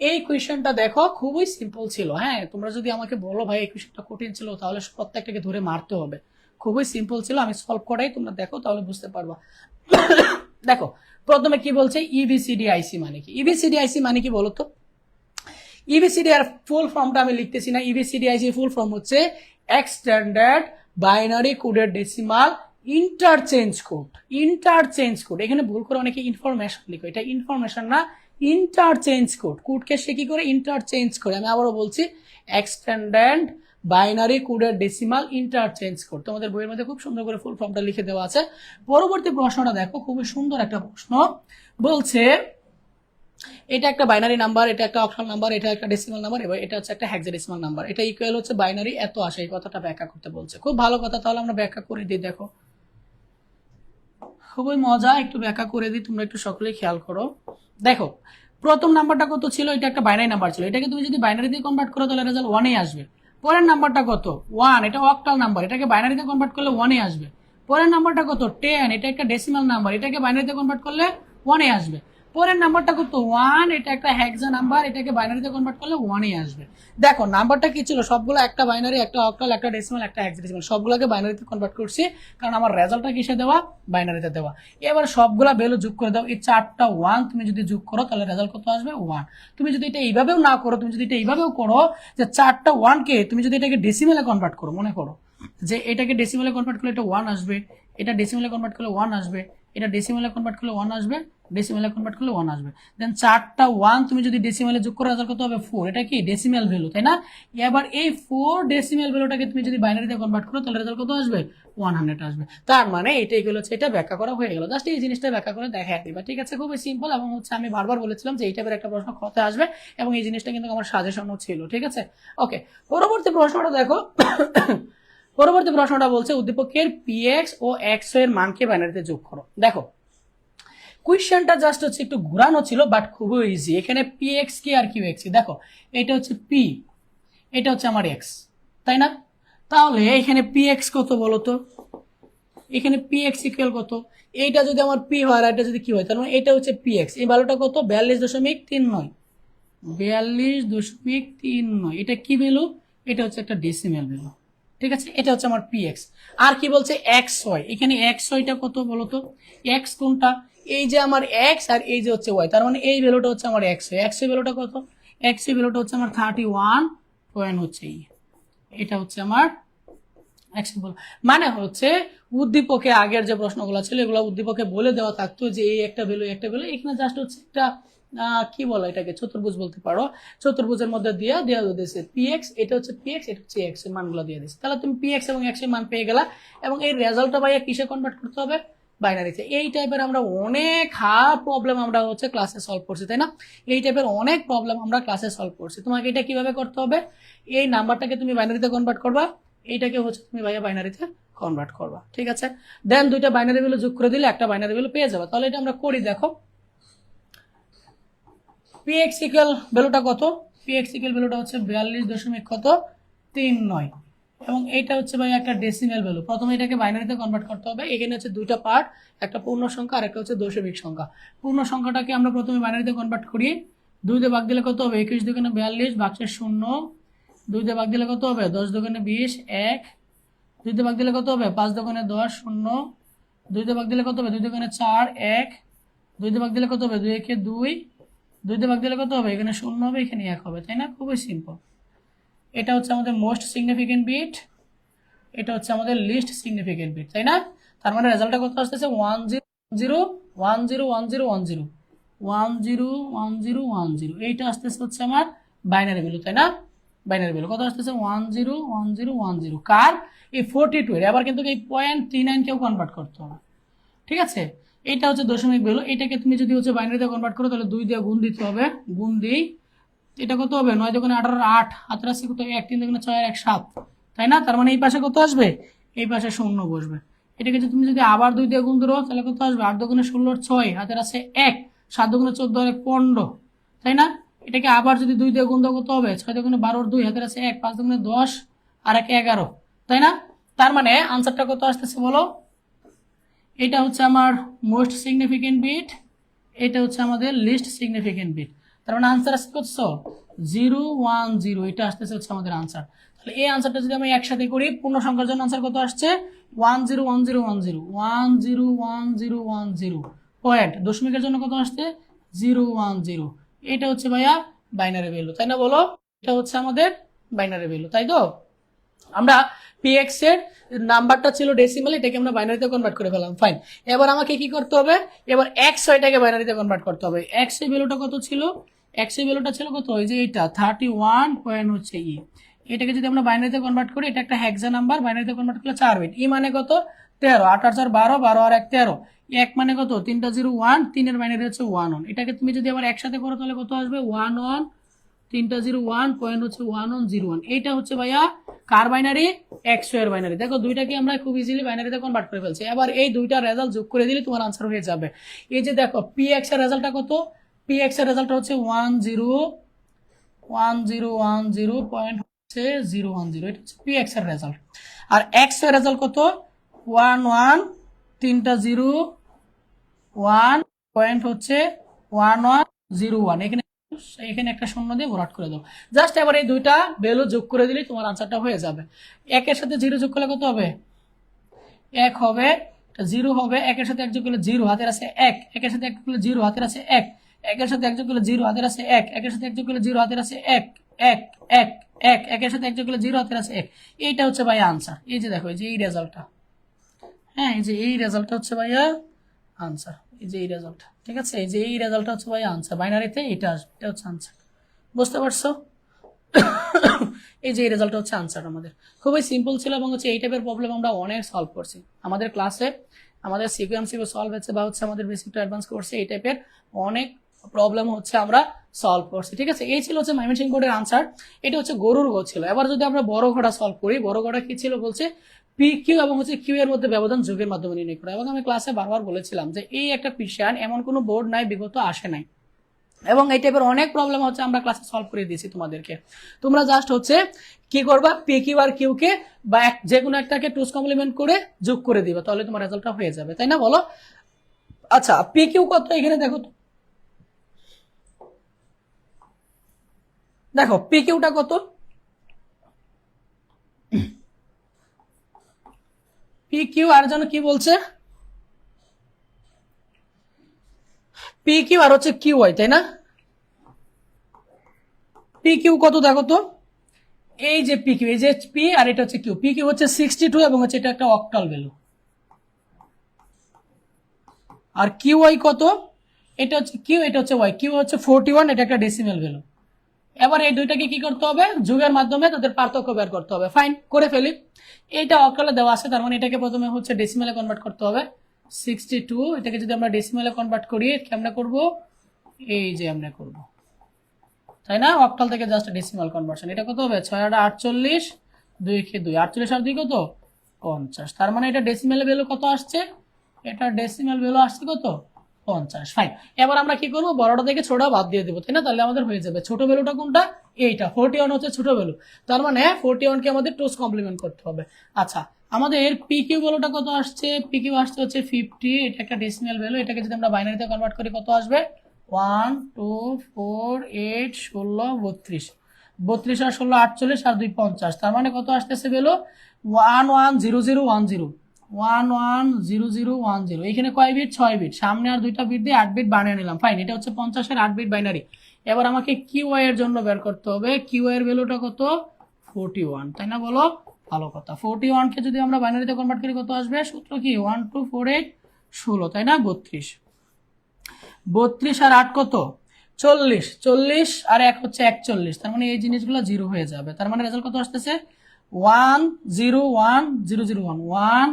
এই কোয়েশ্চেনটা দেখো, খুবই সিম্পল ছিল। হ্যাঁ তোমরা যদি আমাকে বলো, ভাই, এই কোয়েশ্চেনটা কঠিন ছিল, তাহলে প্রত্যেকটাকে ধরে মারতে হবে। খুবই সিম্পল ছিল, আমি সলভ করাই, তোমরা দেখো, তাহলে বুঝতে পারবা। দেখো, প্রথমে কি বলছে? E ইবিসিডি আইসি মানে কি? ইবিসিডি আইসি মানে কি বলো তো ইবিসিডি আর ফুল ফর্মটা আমি লিখতেছি না। ইবিসিডি আইসি ফুল ফর্ম হচ্ছে এক্সটেন্ডেড বাইনারি কোডের decimal interchange code interchange code এখানে ভুল করে অনেকে ইনফরমেশন লিখো। এটা ইনফরমেশন না ইন্টারচেঞ্জ কোড কোডকে সে কি করে? ইন্টারচেঞ্জ করে। আমি আবারও বলছি এক্সটেন্ডেড বাইনারি কোডের ডেসিমাল ইন্টারচেঞ্জ কোড তোমাদের বইয়ের মধ্যে খুব সুন্দর করে ফুল ফর্মটা লিখে দেওয়া আছে। পরবর্তী প্রশ্নটা দেখো, খুবই সুন্দর একটা প্রশ্ন। বলছে, এটা একটা বাইনারি নাম্বার এটা একটা অক্টাল নাম্বার এটা একটা ডেসিমাল নাম্বার এবং এটা হচ্ছে একটা হেক্সাডেসিমাল নাম্বার এটা ইকুয়াল হচ্ছে বাইনারি এত আসে এই কথাটা ব্যাখ্যা করতে বলছে। খুব ভালো কথা, তাহলে আমরা ব্যাখ্যা করে দিই, দেখো। খুবই মজা, একটু ব্যাখ্যা করে দিই, তোমরা একটু সকলেই খেয়াল করো। দেখো, প্রথম নাম্বারটা কত ছিল? এটা একটা বাইনারি নাম্বার ছিল। এটাকে তুমি যদি বাইনারিতে কনভার্ট করো, তাহলে রেজাল্ট ওয়ানেই আসবে। পরের নাম্বারটা কত? ওয়ান এটা অক্টাল নাম্বার এটাকে বাইনারিতে কনভার্ট করলে ওয়ানে আসবে। পরের নাম্বারটা কত? টেন এটা একটা ডেসিমাল নাম্বার এটাকে বাইনারিতে কনভার্ট করলে ওয়ানে আসবে। পরের নাম্বারটা কত ওয়ান এটা একটা হ্যাক্সা নাম্বার এটাকে বাইনারিতে কনভার্ট করলে ওয়ানই আসবে। দেখো, নাম্বারটা কি ছিল? সবগুলো একটা বাইনারি একটা অক্টাল একটা ডেসিমাল একটা হেক্সাডেসিমাল সবগুলোকে বাইনারিতে কনভার্ট করছি, কারণ আমার রেজাল্টটা কিসে দেওয়া? বাইনারিতে দেওয়া। এবার সবগুলা ভ্যালু যোগ করে দাও, এই চারটা ওয়ান তুমি যদি যোগ করো, তাহলে রেজাল্ট কত আসবে? ওয়ান তুমি যদি এটা এইভাবেও না করো, তুমি যদি এটা এইভাবেও করো, যে চারটা ওয়ানকে তুমি যদি এটাকে ডেসিমেলে কনভার্ট করো, মনে করো, যে এটাকে ডেসিমেলে কনভার্ট করলে এটা ওয়ান আসবে, এটা ডেসিমেলে কনভার্ট করলে ওয়ান আসবে এটা ডেসিমেলে কনভার্ট করলে ওয়ান আসবে ডেসিমেলে কনভার্ট করলে ওয়ান আসবে। দেন চারটা ওয়ান তুমি যদি ডেসিমেলে যোগ করো রেজাল্ট কত হবে ফোর এটা কি? ডেসিমেল ভ্যালু তাই না? এবার এই ফোর ডেসিমেল ভ্যালুটাকে তুমি যদি বাইনারিতে কনভার্ট করো, তাহলে রেজাল্ট কত আসবে? ওয়ান হান্ড্রেড আসবে। তার মানে এটাই গেলো হচ্ছে, এটা ব্যাখ্যা করা হয়ে গেল। জাস্ট এই জিনিসটা ব্যাখ্যা করে দেখা দিবা ঠিক আছে, খুবই সিম্পল এবং হচ্ছে আমি বারবার বলেছিলাম যে এই টাইপের একটা প্রশ্ন খতে আসবে এবং এই জিনিসটা কিন্তু আমার সাজেশনও ছিল, ঠিক আছে? ওকে পরবর্তী প্রশ্নটা দেখো। পরবর্তী প্রশ্নটা বলছে, উদ্দীপকের পিএক্স ও এক্সের মানকে বাইনারিতে যোগ করো। দেখো কোয়েশ্চেনটা জাস্ট হচ্ছে একটু ঘুরানো ছিল বাট খুবই ইজি এখানে পি এক্স কি আর কিউ এক্স কি দেখো, এটা হচ্ছে পি এটা হচ্ছে আমার এক্স তাই না? তাহলে এখানে পি এক্স কত বলো তো? এখানে পি এক্স ইকুয়াল কত? এইটা যদি আমার পি হয় আর এটা যদি কি হয়, তার মানে এটা হচ্ছে পি এক্স এই ভ্যালুটা কত? বিয়াল্লিশ দশমিক তিন নয়। বিয়াল্লিশ দশমিক তিন নয়। এটা কি ভ্যালু এটা হচ্ছে একটা ডেসিমেল ভ্যালু ঠিক আছে? এটা হচ্ছে আমার পি এক্স আর কি বলছে? এক্স ওয়াই এখানে এক্স ওয়াইটা কত বলো তো? এক্স কোনটা? এই যে আমার এক্স আর এই যে হচ্ছে ওয়াই তার মানে এই ভ্যালুটা হচ্ছে আমার এক্স ওয়াই এক্স ভ্যালুটা কত? এক্স ভ্যালুটা হচ্ছে আমার থার্টি ওয়ান পয়েন্ট হচ্ছে এটা হচ্ছে আমার মানে হচ্ছে উদ্দীপকে আগের যে প্রশ্নগুলো ছিল, এগুলো উদ্দীপকে বলে দেওয়া থাকতো যে এই একটা ভ্যালু একটা ভ্যালু এখানে জাস্ট হচ্ছে একটা কি বলো এটাকে? চতুর্ভুজ বলতে পারো। চতুর্ভুজের মধ্যে দিয়ে দেওয়া দিয়েছে পি এক্স এটা হচ্ছে পি এক্স এটা হচ্ছে এক্সের মানগুলো দিয়ে দিয়েছে তাহলে তুমি পি এক্স এবং এক্সের মান পেয়ে গেলা এবং এই রেজাল্টটা ভাইয়া কিসে কনভার্ট করতে হবে? বাইনারিতে এই টাইপের আমরা অনেক হার প্রবলেম আমরা হচ্ছে ক্লাসে সলভ করছি, তাই না? এই টাইপের অনেক প্রবলেম আমরা ক্লাসে সলভ করছি। তোমাকে এটা কীভাবে করতে হবে? এই নাম্বারটাকে তুমি বাইনারিতে কনভার্ট করবা। এইটাকে হচ্ছে তুমি ভাইয়া বাইনারিতে কনভার্ট করবা। ঠিক আছে? দেন দুইটা বাইনারি ভ্যালু যোগ করে দিলে একটা বাইনারি ভ্যালু পেয়ে যাবে। তাহলে এটা আমরা করি, দেখো। পি এক্স ভ্যালুটা কত? পি এক্স ভ্যালুটা হচ্ছে বিয়াল্লিশ দশমিক কত? তিন নয়। এবং এইটা হচ্ছে ভাই একটা ডেসিমেল ভ্যালু প্রথমে এটাকে বাইনারিতে কনভার্ট করতে হবে। এখানে হচ্ছে দুইটা পার্ট একটা পূর্ণ সংখ্যা আর একটা হচ্ছে দশমিক সংখ্যা। পূর্ণ সংখ্যাটাকে আমরা প্রথমে বাইনারিতে কনভার্ট করি। দুই দিয়ে ভাগ দিলে কত হবে? একুশ দোকানে বিয়াল্লিশ বাক্সের শূন্য। দুই দিয়ে ভাগ দিলে কত হবে? দশ দোকানে বিশ, এক। দুই দিয়ে ভাগ দিলে কত হবে? পাঁচ দোকানে দশ, শূন্য। দুই দিয়ে ভাগ দিলে কত হবে? দুই দোকানে চার, এক। দুই দিয়ে ভাগ দিলে কত হবে? দুই একে দুই। দুই দিয়ে ভাগ দিলে কত হবে? এখানে শূন্য হবে, এখানে এক হবে, তাই না? খুবই সিম্পল এটা হচ্ছে আমাদের মোস্ট সিগনিফিকেন্ট বিট এটা হচ্ছে আমাদের লিস্ট সিগনিফিকেন্ট বিট তাই না? তার মানে রেজাল্টটা কত আসতেছে? One zero one zero one zero one zero one zero one zero one zero এইটা আসতেছে হচ্ছে আমার বাইনারি ভ্যালু তাই না? বাইনারি ভ্যালু কত আসতেছে? One zero one zero one zero কার? এই ফোরটি টু এর। আবার কিন্তু এই পয়েন্ট থ্রি নাইনকেও কনভার্ট করতে হবে। ঠিক আছে? এটা হচ্ছে দশমিক ভ্যালু এটাকে তুমি যদি হচ্ছে বাইনারিতে কনভার্ট করো, তাহলে দুই দিয়ে গুণ দিতে হবে। গুণ দিই। এটা কত হবে? নয় দোকানে আঠারো, আট। হাতের কত এক, তিন দোকানে ছয়, এক, সাত। তাই না? তার মানে এই পাশে কত আসবে? এই পাশে শূন্য বসবে। এটাকে তুমি যদি আবার দুই দিয়ে গুণ ধরো, তাহলে কত আসবে? আট দোকানে ষোলোর ছয়। হাতের আছে এক। সাত দোকানে চোদ্দ আর এক, পনেরো। তাই না? এটাকে আবার যদি দুই দিয়ে গুণ দাও, কত হবে? ছয় দোকানে বারোর দুই। হাতের আছে এক, পাঁচ দোকানে দশ, আর এক, এগারো। তাই না? তার মানে আনসারটা কত আসতেছে বলো? এটা হচ্ছে আমার মোস্ট সিগনিফিকেন্ট বিট এটা হচ্ছে আমাদের লিস্ট সিগনিফিকেন্ট বিট তার মানে আনসার আসছে কত? জিরো ওয়ান জিরো এটা আসতেছে হচ্ছে আমাদের আনসার তাহলে এই আনসারটা যদি আমি একসাথে করি, পূর্ণ সংখ্যার জন্য আনসার কত আসছে? One zero one zero one zero one zero one zero one zero point দশমিকের জন্য কত আসছে? জিরো ওয়ান জিরো এটা হচ্ছে ভাইয়া বাইনারি ভ্যালু তাই না বলো? এটা হচ্ছে আমাদের বাইনারি ভ্যালু তাই তো? আমরা পিএক্স এর নাম্বারটা ছিল ডেসিমাল এটাকে আমরা বাইনারিতে কনভার্ট করে ফেলাম ফাইন এবার আমাকে কি করতে হবে? এবার এক্স ওয়াইটাকে বাইনারিতে কনভার্ট করতে হবে। এক্সের ভ্যালুটা কত ছিল? এক্সের ভ্যালুটা ছিল কত? ওই যে এটা থার্টি ওয়ান পয়েন্ট হচ্ছে ই এটাকে যদি আমরা বাইনারিতে কনভার্ট করি, এটা একটা হ্যাক্সা নাম্বার বাইনারিতে কনভার্ট করলে চার বিট ই মানে কত? তেরো। আট আট চার বারো বারো আর এক তেরো। এক মানে কত? তিনটা জিরো ওয়ান তিনের বাইনারি হচ্ছে ওয়ান ওয়ান এটাকে তুমি যদি আবার একসাথে করো, তাহলে কত আসবে? ওয়ান ওয়ান তিনটা জিরো ওয়ান, পয়েন্ট হচ্ছে ওয়ান ওয়ান জিরো ওয়ান। এইটা হচ্ছে ভাইয়া কার বাইনারি? একশো এর বাইনারি। দেখো, দুইটাকে আমরা খুব ইজিলি বাইনারিতে কনভার্ট করে ফেলছি। এবার এই দুইটা রেজাল্ট যোগ করে দিলে তোমার আনসার হয়ে যাবে। এই যে দেখো পি এক্সের রেজাল্টটা কত? পি এক্সের রেজাল্টটা হচ্ছে one zero one zero one zero, point হচ্ছে জিরো ওয়ান জিরো। এটা হচ্ছে পি এক্সের রেজাল্ট আর এক্সের রেজাল্ট কত? ওয়ান ওয়ান, তিনটা জিরো, ওয়ান, পয়েন্ট হচ্ছে ওয়ান ওয়ান জিরো ওয়ান। এখানে এখানে একটা শূন্য দিয়ে ভরাট করে দাও। জাস্ট এবার এই দুইটা ভ্যালু যোগ করে দিলে তোমার আনসারটা হয়ে যাবে। একের সাথে জিরো যোগ করলে কত হবে? এক হবে জিরো হবে, একের সাথে এক যোগ করলে জিরো হাতের আছে এক। একের সাথে এক যোগ করলে জিরো হাতের আছে এক। একের সাথে এক যোগ করলে জিরো হাতের আছে এক। একের সাথে এক যোগ করলে জিরো হাতের আছে এক। এক এক এক। একের সাথে এক যোগ করলে জিরো হাতের আছে এক। এইটা হচ্ছে ভাই আনসার এই যে দেখো, এই যে এই রেজাল্টটা হ্যাঁ এই যে এই রেজাল্টটা হচ্ছে ভাইয়া আনসার এই যে এই রেজাল্টটা ঠিক আছে? এই যে এই রেজাল্টটা হচ্ছে ভাইয়া আনসার বাইনারিতে এটা আসবে, এটা হচ্ছে আনসার বুঝতে পারছ? এই যে এই রেজাল্টটা হচ্ছে আনসার আমাদের। খুবই সিম্পল ছিল এবং হচ্ছে এই টাইপের প্রবলেম আমরা অনেক সলভ করছি। আমাদের ক্লাসে আমাদের সিকুয়েন্স সলভ হচ্ছে বা হচ্ছে আমাদের বেসিক টু অ্যাডভান্স কোর্সে এই টাইপের অনেক প্রবলেম হচ্ছে আমরা সলভ করছি, ঠিক আছে? এই ছিল হচ্ছে মাইমেন্সিং বোর্ডের আনসার এটা হচ্ছে গরুর গো ছিল। এবার যদি আমরা বড় ঘোড়া সলভ করি, বড় ঘোড়া কি ছিল বলছে? পি কিউ এবং হচ্ছে কিউ এর মধ্যে ব্যবধান যোগের মাধ্যমে নির্ণয় করা। এবং আমি ক্লাসে বারবার বলেছিলাম যে এই একটা পিসান এমন কোনো বোর্ড নাই, বিগত আসে নাই। এবং এই টাইপের অনেক প্রবলেম হচ্ছে আমরা ক্লাসে সলভ করে দিয়েছি তোমাদেরকে। তোমরা জাস্ট হচ্ছে কি করবা? পি কিউ আর কিউ কে বা যে কোনো একটাকে টুস কমপ্লিমেন্ট করে যোগ করে দিবা, তাহলে তোমার রেজাল্টটা হয়ে যাবে, তাই না বলো? আচ্ছা পি কিউ কত এখানে দেখো। দেখো পি কিউটা কত? পি কিউ আর যেন কি বলছে? কিউ আর হচ্ছে তাই না? দেখো তো? এই যে এই পি আর এটা হচ্ছে কিউ। পি কিউ হচ্ছে সিক্সটি টু এবং হচ্ছে এটা একটা অক্টাল ভ্যালু আর কত? এটা হচ্ছে কিউ, এটা হচ্ছে ওয়াই। কিউ হচ্ছে ফোরটি ওয়ান এটা একটা ডেসিমেল ভ্যালু এবার এই দুইটাকে কি করতে হবে? যুগের মাধ্যমে তাদের পার্থক্য বের করতে হবে। ফাইন করে ফেলি। এইটা অকালে দেওয়া আছে, তার মানে এটাকে প্রথমে হচ্ছে ডেসিমেলে কনভার্ট করতে হবে। সিক্সটি টু এটাকে যদি আমরা ডেসিমেলে কনভার্ট করি আমরা করব? এই যে আমরা করব। তাই না? অক্টাল থেকে জাস্ট ডেসিমাল কনভার্সন এটা কত হবে? ছয় আটা আটচল্লিশ, দুই খে দুই। আটচল্লিশ আর দুই কত? পঞ্চাশ। তার মানে এটা ডেসিমেল ভ্যালু কত আসছে? এটা ডেসিমেল ভ্যালু আসছে কত? পঞ্চাশ ফাইন এবার আমরা কি করব? বড়টা থেকে ছোটটা বাদ দিয়ে দেবো, তাই না? তাহলে আমাদের হয়ে যাবে। ছোট ভ্যালুটা কোনটা? এইটা। ফোরটি ওয়ান হচ্ছে ছোট ভ্যালু তার মানে ফোরটি ওয়ানকে আমাদের টুস কমপ্লিমেন্ট করতে হবে। আচ্ছা আমাদের পি কিউ ভ্যালুটা কত আসছে? পি কিউ আসছে হচ্ছে ফিফটি এটা একটা ডেসিমেল ভ্যালু এটাকে যদি আমরা বাইনারিতে কনভার্ট করি, কত আসবে? ওয়ান টু ফোর এইট ষোলো, বত্রিশ। বত্রিশ আর ষোলো আটচল্লিশ আর দুই পঞ্চাশ। তার মানে কত আসতেছে value one one zero zero one zero one one zero zero one zero এখানে কয় বিট ছয় বিট সামনে আর দুইটা বিট দিয়ে আট বিট বানিয়ে নিলাম। ফাইন এটা হচ্ছে পঞ্চাশের আট বিট বাইনারি এবার আমাকে কিউ এর জন্য বের করতে হবে। কিউ এর ভ্যালুটা কত? ফোরটি ওয়ান তাই না বলো? ভালো কথা। ফোরটি ওয়ানকে যদি আমরা বাইনারিতে কনভার্ট করি, কত আসবে? সূত্র কি? ওয়ান টু ফোর এইট ষোলো। তাই না? বত্রিশ। বত্রিশ আর আট কত? চল্লিশ। চল্লিশ আর এক হচ্ছে একচল্লিশ। তার মানে এই জিনিসগুলো জিরো হয়ে যাবে। তার মানে রেজাল্ট কত আসতেছে? One zero one zero zero one one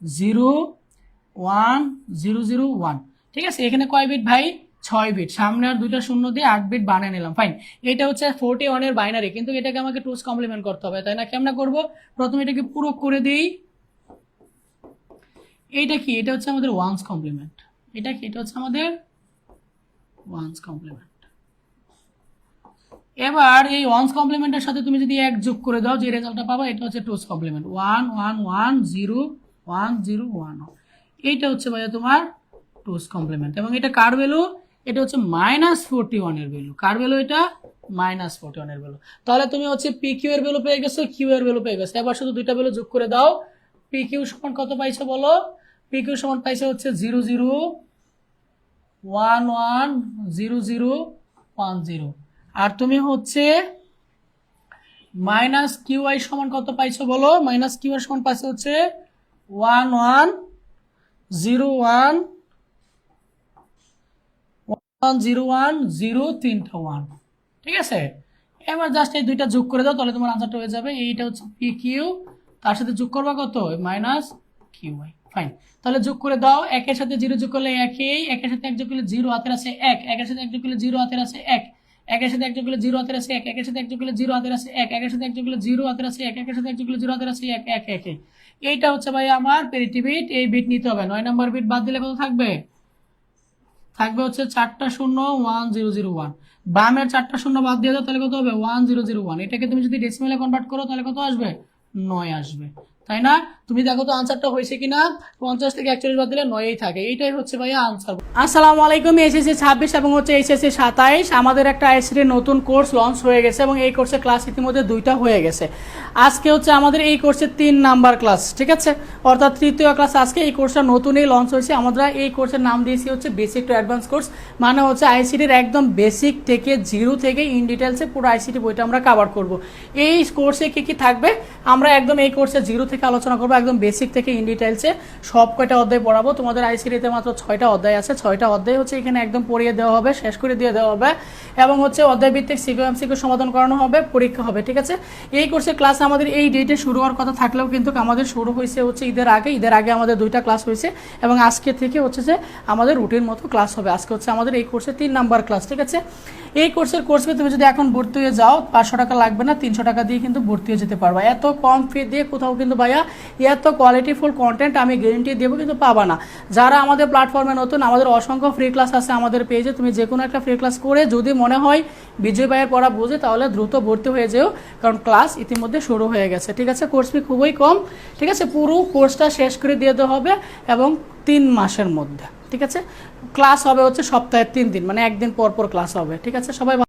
zero one, zero zero one. ঠিক আছে, এখানে কয় বিট ভাই? ছয় বিট সামনে আর দুইটা শূন্য দিয়ে আট বিট বানিয়ে নিলাম। ফাইন এটা হচ্ছে ফোরটি ওয়ানের বাইনারি কিন্তু এটাকে আমাকে টুস কমপ্লিমেন্ট করতে হবে, তাই না? কেমন করব? প্রথমে এটাকে পুরো করে দিই। এইটা কি? এটা হচ্ছে আমাদের ওয়ান্স কমপ্লিমেন্ট এটা কি? এটা হচ্ছে আমাদের ওয়ান্স কমপ্লিমেন্ট এবার এই ওয়ান্স কমপ্লিমেন্টের সাথে তুমি যদি এক যোগ করে দাও, যে রেজাল্টটা পাবা, এটা হচ্ছে two's complement one one one zero one zero one এইটা হচ্ছে ভাইয়া তোমার টুস কমপ্লিমেন্ট এবং এটা কার ভ্যালু এটা হচ্ছে মাইনাস ফোরটি ওয়ানের ভ্যালু কার ভ্যালু এটা? মাইনাস ফোরটি ওয়ানের ভ্যালু তাহলে তুমি হচ্ছে পি কিউ এর ভ্যালু পেয়ে গেছো কিউ এর ভ্যালু পেয়ে গেছো। এবার শুধু দুইটা ভ্যালু যোগ করে দাও। পি কিউ সমান কত পাইছো বলো? পি কিউ সমান পাইছো হচ্ছে zero zero one one zero zero one zero আর তুমি হচ্ছে মাইনাস কিউ আই সমান কত পাইছো বলো? মাইনাস কিউ আই সমান পাইছো হচ্ছে one one zero one one zero one zero তিনটা ওয়ান ঠিক আছে? এবার জাস্ট এই দুইটা যোগ করে দাও, তাহলে তোমার আনসারটা হয়ে যাবে। এইটা হচ্ছে পি কিউ তার সাথে যোগ করবা কত? মাইনাস কিউ আই ফাইন তাহলে যোগ করে দাও, একের সাথে জিরো যোগ করলে একই একের সাথে এক যোগ করলে জিরো হাতের আছে এক। একের সাথে এক যোগ করলে জিরো হাতের আছে এক। একের সাথে এক যোগ করলে জিরো হাতের আছে এক। একের সাথে এক যোগ করলে জিরো হাতের আছে এক। একের সাথে এক যোগ করলে জিরো হাতের আছে এক। একের সাথে এক যোগ করলে জিরো হাতের আছে এক। এক এক এক। এইটা হচ্ছে ভাই আমার পেরিটি বিট, এই বিট নিতে হবে। নয় নাম্বার বিট বাদ দিলে কত থাকবে? থাকবে হচ্ছে চারটা শূন্য ওয়ান জিরো জিরো ওয়ান বামের চারটা শূন্য বাদ দিয়ে দাও, তাহলে কত হবে? ওয়ান জিরো জিরো ওয়ান এটাকে তুমি যদি ডেসিমেলে কনভার্ট করো, তাহলে কত আসবে? নয় আসবে। তাই না? তুমি দেখো তো আনসারটা হয়েছে কিনা? পঞ্চাশ থেকে একচল্লিশ বাদ দিলে নয়ই থাকে। এইটাই হচ্ছে ভাইয়া আনসার। আসসালামু আলাইকুম, এসএসসি ছাব্বিশ এবং হচ্ছে এইচএসসি সাতাইশ। আমাদের একটা আইসিটির নতুন কোর্স লঞ্চ হয়ে গেছে এবং এই কোর্সের ক্লাস ইতিমধ্যে দুইটা হয়ে গেছে। আজকে হচ্ছে আমাদের এই কোর্সের তিন নাম্বার ক্লাস ঠিক আছে? অর্থাৎ তৃতীয় ক্লাস আজকে এই কোর্সটা নতুনই লঞ্চ হয়েছে। আমরা এই কোর্সের নাম দিয়েছি হচ্ছে বেসিক টু অ্যাডভান্স কোর্স মানে হচ্ছে আইসিটির একদম বেসিক থেকে জিরো থেকে ইন ডিটেলসে পুরো আইসিটি বইটা আমরা কাভার করব। এই কোর্সে কি কি থাকবে? আমরা একদম এই কোর্সে জিরো থেকে আলোচনা করব। একদম বেসিক থেকে ইন ডিটেলসে সব কয়টা অধ্যায় পড়াবো। তোমাদের আইসিটিতে মাত্র ছয়টা অধ্যায় আছে। ছয়টা অধ্যায় হচ্ছে এখানে একদম পড়িয়ে দেওয়া হবে, শেষ করে দিয়ে দেওয়া হবে এবং হচ্ছে অধ্যায় ভিত্তিক সিকিউ সমাধান করানো হবে, পরীক্ষা হবে, ঠিক আছে? এই কোর্সের ক্লাস আমাদের এই ডেটে শুরু হওয়ার কথা থাকলেও কিন্তু আমাদের শুরু হয়েছে হচ্ছে ঈদের আগে। ঈদের আগে আমাদের দুইটা ক্লাস হয়েছে এবং আজকে থেকে হচ্ছে যে আমাদের রুটিন মতো ক্লাস হবে। আজকে হচ্ছে আমাদের এই কোর্সের তিন নাম্বার ক্লাস ঠিক আছে? এই কোর্সের কোর্স তুমি যদি এখন ভর্তি হয়ে যাও, পাঁচশো টাকা লাগবে না, তিনশো টাকা দিয়ে কিন্তু ভর্তি হয়ে যেতে পারবা। এত কম ফি দিয়ে কোথাও কিন্তু ভাইয়া এত কোয়ালিটিফুল কন্টেন্ট আমি গ্যারেন্টি দেবো কিন্তু পাবা না। যারা আমাদের প্ল্যাটফর্মে নতুন, আমাদের অসংখ্য ফ্রি ক্লাস আছে আমাদের পেজে তুমি যে কোনো একটা ফ্রি ক্লাস করে যদি মনে হয় বিজয় ভাইয়ের পড়া বুঝে, তাহলে দ্রুত ভর্তি হয়ে যেও, কারণ ক্লাস ইতিমধ্যে শুরু হয়ে গেছে। ঠিক আছে কোর্স ফি খুবই কম। ঠিক আছে, পুরো কোর্সটা শেষ করে দিয়ে দেওয়া হবে এবং তিন মাসের মধ্যে। ঠিক আছে? ক্লাস হবে হচ্ছে সপ্তাহে তিন দিন মানে একদিন পর পর ক্লাস হবে, ঠিক আছে? সবাই